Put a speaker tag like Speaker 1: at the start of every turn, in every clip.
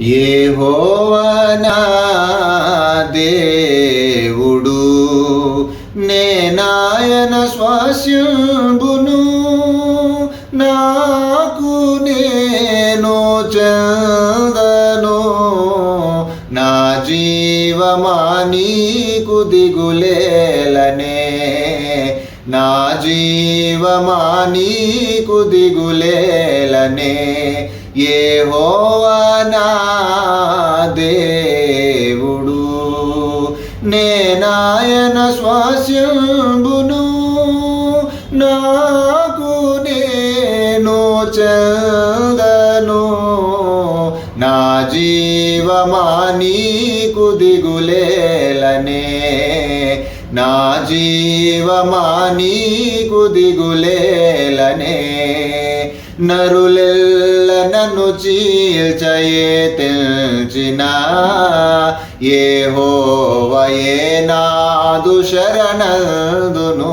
Speaker 1: ఏహోవనా దేవుడు నేనాయన స్వాస్యంబును నాకు నేను చందను నా జీవమా నీకు దిగులేలనే నా జీవమా నీకు దిగులేలనే ఏ హోవా నా దేవుడు. నేనాయన స్వాస్యంబును నాకు నేను చందను. నా జీవమా నీకు దిగులేలనే నా జీవమా నీకు దిగులేలనే. నరులెల్ల నన్ను చీల్చయే తెల్చిన ఏ హోవయే నాదు శరణదును.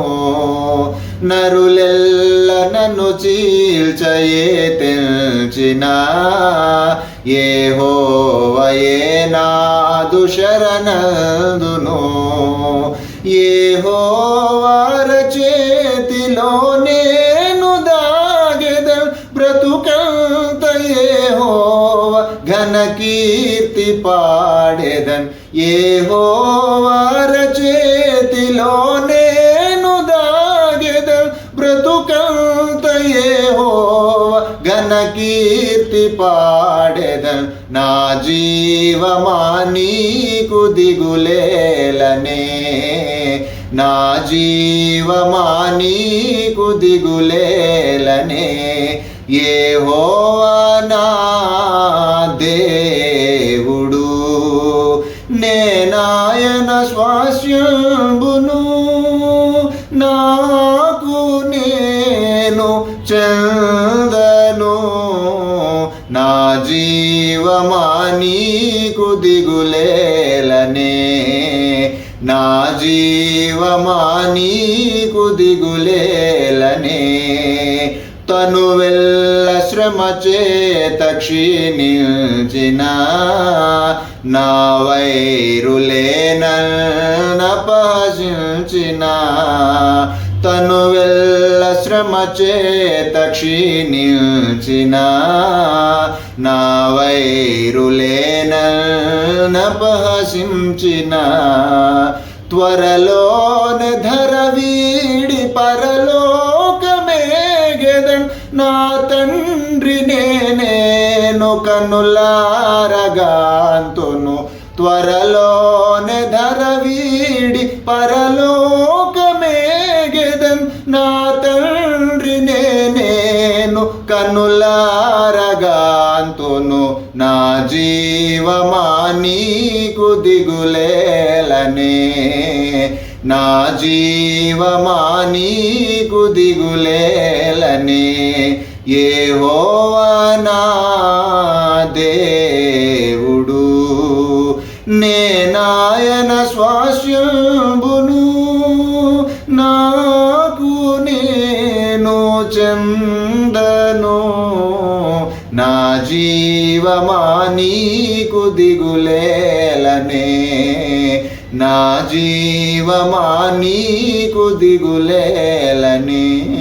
Speaker 1: నరులెల్ల నన్ను చీల్చయే తెల్చిన ఏ హోవయే నాదు శరణదును. ఏ హోవార చేతిలో ఘనకీర్తి పాడేదన్. ఏ హోవార చేతిలో నేను దాగెద బ్రతుకంత ఏ హోవ ఘన కీర్తి నా జీవమా నీకు దిగులేలనే. నా జీవమా నీకు దిగులేలనే. ఏ హోవా నా స్వాస్యంబును నాకు నేను చందను. నా జీవమా నీకు దిగులేలనే. నా జీవమా నీకు దిగులేలనే. తను వెళ్ళ శ్రమ చేత క్షీణించిన నా వైరులేనపహసించిన తను వెళ్ళ శ్రమ చేత క్షీణించిన నా వైరులేనపహసించిన త్వరలోన ధరవీ తండ్రి నేను కనులారగాంతును. త్వరలోనే ధర వీడి పరలోకమేగెదన్. నా తండ్రి నేను కనులారగాంతును. నా జీవమా నీకు దిగులేలనే. నా జీవమా నీకు దిగులేలనే. ఏ నా దేవుడు నేనాయన స్వాస్యంబును నాకు నేను చందను నా జీవమా నీకు దిగులేలనే నా జీవమా నీకు దిగులేలనే.